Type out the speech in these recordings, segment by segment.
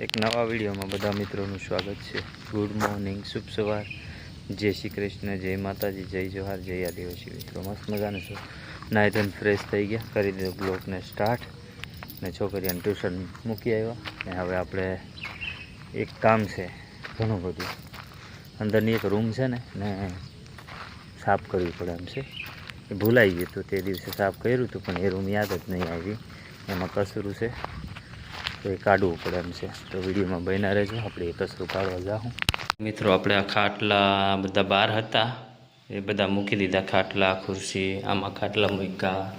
એક નવા વિડીયોમાં બધા મિત્રોનું સ્વાગત છે. ગુડ મોર્નિંગ શુભ સવાર. જય શ્રી કૃષ્ણ, જય માતાજી, જય જોહાર જય આદિવાસી મિત્રો. મસ્ત મજાનું છું? નાહી ધોઈને ફ્રેશ થઈ ગયા. કરી દીધો બ્લોકને સ્ટાર્ટ ને છોકરીઓને ટ્યુશન મૂકી આવ્યા. ને હવે આપણે એક કામ છે, ઘણું બધું. અંદરની એક રૂમ છે ને ને સાફ કરવી પડે એમ છે. એ ભૂલાઈ ગયું હતું તે દિવસે સાફ કર્યું હતું, પણ એ રૂમ યાદ જ નહીં આવી. એમાં કસરું છે. તો એ કાઢવું પડે એમ છે. તો વિડીયોમાં બન્યા રહેજો. આપણે એ કચરું કાઢવા જાઉં મિત્રો, આપણે આ ખાટલા બધા બહાર હતા. એ બધા મૂકી દીધા. ખાટલા, ખુરશી, આમાં ખાટલા મૂક્યા.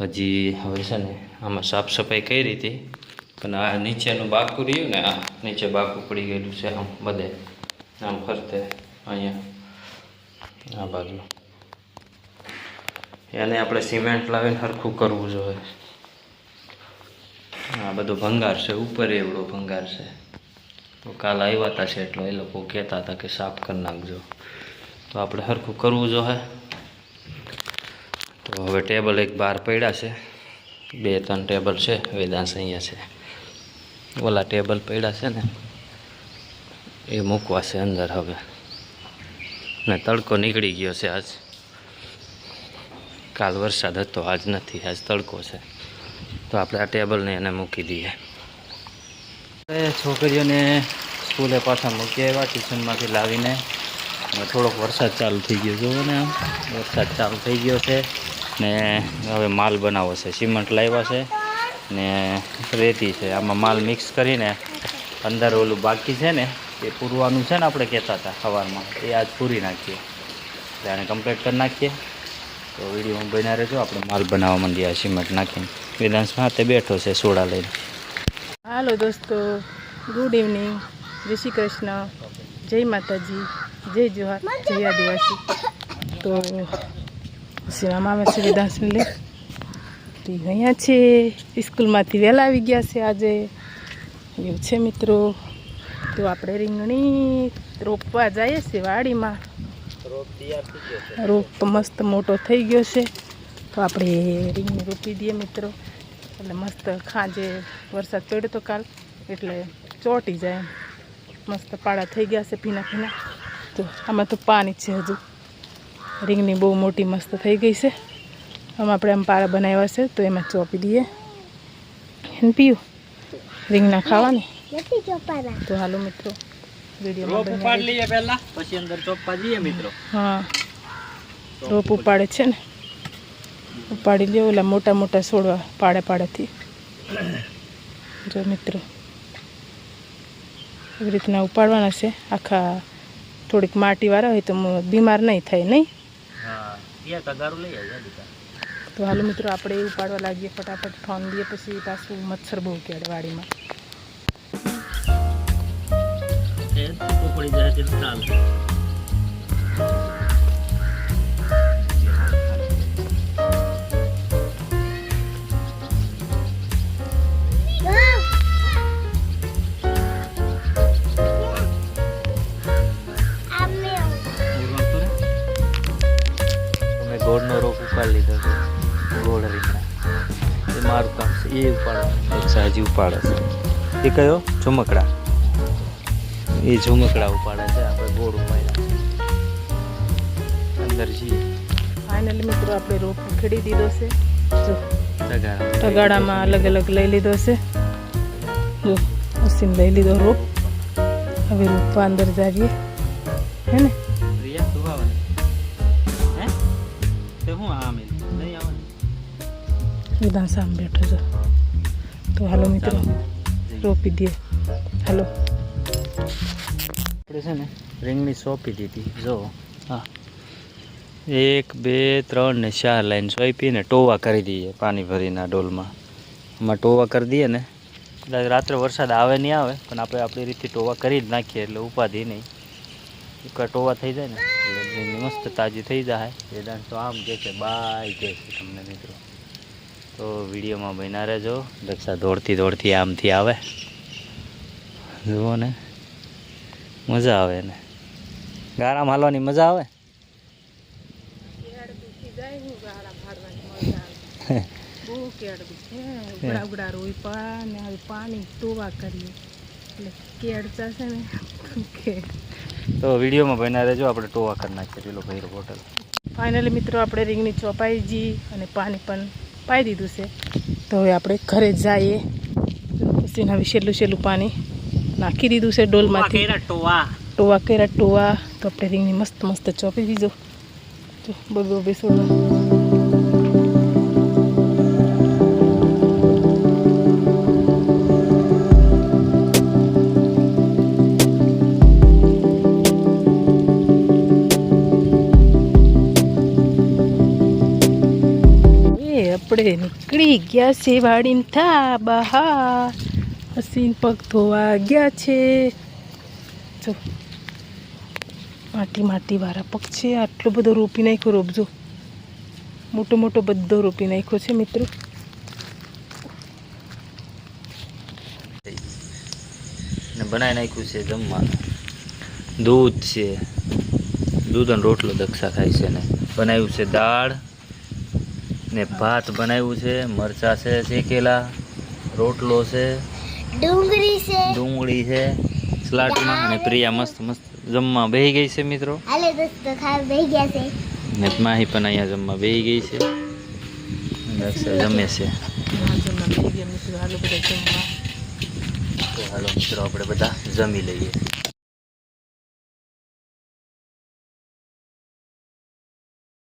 હજી હવે છે ને આમાં સાફ સફાઈ કરી હતી. પણ આ નીચેનું બાકું રહ્યું ને, આ નીચે બાકું પડી ગયેલું છે આમ બધે. આમ ફરતે અહીંયા, આ બાજુ. એને આપણે સિમેન્ટ લાવીને સરખું કરવું જોઈએ. બધો ભંગાર છે, ઉપર એવડો ભંગાર છે. તો કાલ આવ્યા હતા છે એટલે એ લોકો કહેતા હતા કે સાફ કરી નાખજો. તો આપણે સરખું કરવું જોઈએ તો હવે ટેબલ એક બહાર પડ્યા છે. બે ત્રણ ટેબલ છે, વેદાંશ અહીંયા છે. ઓલા ટેબલ પડ્યા છે ને, એ મૂકવા છે અંદર હવે. ને તડકો નીકળી ગયો છે આજ. કાલ વરસાદ હતો, આજ નથી, આજ તડકો છે. તો આપણે આ ટેબલને એને મૂકી દઈએ. છોકરીઓને સ્કૂલે પાછા મૂકી આવ્યા, ટ્યુશનમાંથી લાવીને. થોડોક વરસાદ ચાલુ થઈ ગયો, જુઓ ને આમ. વરસાદ ચાલુ થઈ ગયો છે ને હવે માલ બનાવો છે, સિમેન્ટ લાવ્યા છે ને રેતી છે. આમાં માલ મિક્સ કરીને અંદર ઓલું બાકી છે ને, એ પૂરવાનું છે ને આપણે કહેતા હતા સવારમાં. એ આજ પૂરી નાખીએ. એટલે આને કમ્પ્લીટ કરી નાખીએ. તો વિડીયોમાં બન્યા રહેજો. આપણે માલ બનાવવા માંડીએ સિમેન્ટ નાખીને. વેદાંશમાં માથે બેઠો છે સોડા લઈને. હાલો દોસ્તો ગુડ ઇવનિંગ જય શ્રી કૃષ્ણ. જય માતાજી. જય જોહાર. જય આદિવાસી. તો સિનેમા આવે છે વેદાંશને લે તો અહીંયા છે. સ્કૂલમાંથી વહેલા આવી ગયા છે આજે. એવું છે મિત્રો? તો આપણે રીંગણી રોપવા જઈએ છીએ વાડીમાં. રોપ મસ્ત મોટો થઈ ગયો છે. તો આપણે રીંગણી રોપી દઈએ મિત્રો. એટલે મસ્ત ખાંજે વરસાદ પડ્યો તો કાલ એટલે ચોટી જાય મસ્ત પાડા થઈ ગયા છે ભીના ભીના. તો આમાં તો પાણી છે હજુ. રીંગની બહુ મોટી મસ્ત થઈ ગઈ છે. આમાં આપણે આમ પાડા બનાવ્યા છે તો એમાં ચોપી દઈએ. એને પીવું રીંગના ખાવાની? તો હાલો મિત્રો પછી અંદર ચોપવા જઈએ મિત્રો. હા. રોપ ઉપાડે છે ને. ઉપાડી લે ઓલા મોટા મોટા છોડવા પાડે પાડેથી. જો મિત્રો એવી રીતના ઉપાડવાના છે. આખા થોડીક માટીવાળા હોય તો બીમાર નહીં થાય નહીં? તો હાલો મિત્રો આપણે એ ઉપાડવા લાગીએ ફટાફટ. ફોન દઈએ પછી પાછું મચ્છર બહુ કેળે વાડીમાં. પડી જાય એ ઉપાડવાનું એક સાજી ઉપાડે છે. એ કયો? ઝુમકડા. એ ઝુમકડા ઉપાડે છે આપણે ગોળ ઉપાડ્યા અંદર જઈએ. ફાઇનલી મિત્રો આપણે રોપ ખેડી દીધો છે. જો. તગાડામાં અલગ અલગ લઈ લીધો છે. જો અસીમ લઈ લીધો રોપ. હવે રોપવા અંદર જાવીએ હે ને? રિયા તું આવે હે? તે હું આ મેં નહીં આવવાની વિધાન સામે બેઠો છો તો હાલો મિત્રો રોપી દે હાલો આપણે છે ને રીંગણી સોંપી દીધી જો હા એક બે ત્રણ ને ચાર લાઈન સોંપીને ટોવા કરી દઈએ પાણી ભરીના ડોલમાં એમાં ટોવા કરી દઈએ ને કદાચ રાત્રે વરસાદ આવે નહીં આવે પણ આપણે આપણી રીતે ટોવા કરી જ નાખીએ એટલે ઉપાધિ નહીં એકવાર ટોવા થઈ જાય ને એટલે મસ્ત તાજી થઈ જાય. વેદાંત તો આમ કહે છે બાય કહે છે તમને મિત્રો. તો વિડીયોમાં બન્યા રહેજો. રક્ષા દોડતી દોડતી આમથી આવે. જુઓ ને. મજા આવે ને. ગારામાં હાલવાની મજા આવે? તો વિડીયોમાં બના રહેજો. આપણે ટોવા કરી નાખીએ. પેલો ભૈરો બોટલ ફાઇનલી મિત્રો આપણે રીંગની ચોપાઈ જી અને પાણી પણ પાઈ દીધું છે. તો હવે આપણે ઘરે જઈએ. પછી વિશે છેલ્લું છેલ્લું પાણી નાખી દીધું છે ડોલમાંથી. ટોવા ટોવા. કર્યા ટોવા. તો આપણે રીંગની મસ્ત મસ્ત ચોપી દીધો. બધું બેસોડવા આપણે નીકળી ગયા છે વાડીને થા બહાર. હસીન પગ ધોવા ગયા છે. જો, માટી માટી વાળા પગ છે. આટલો બધો રોપી નાખ્યો રોપજો મોટો મોટો બધો રોપી નાખ્યો છે, મિત્રો. ને બનાવી નાખ્યું છે જમવાનું. દૂધ છે. દૂધ અને રોટલો દક્ષા ખાય છે ને. બનાવ્યું છે દાળ. ને ભાત બનાવ્યું છે મરચાં છે શેકેલા રોટલો છે ડુંગળી છે. ડુંગળી છે સલાડમાં અને પ્રિયા મસ્ત મસ્ત જમવા બેહી ગઈ છે મિત્રો. હાલે દોસ્તો ખાવા બેહી ગયા છે. ને માહી પણ અહીંયા જમવા બેહી ગઈ છે. જમે છે. હાલો મિત્રો આપણે બધા જમી લઈએ.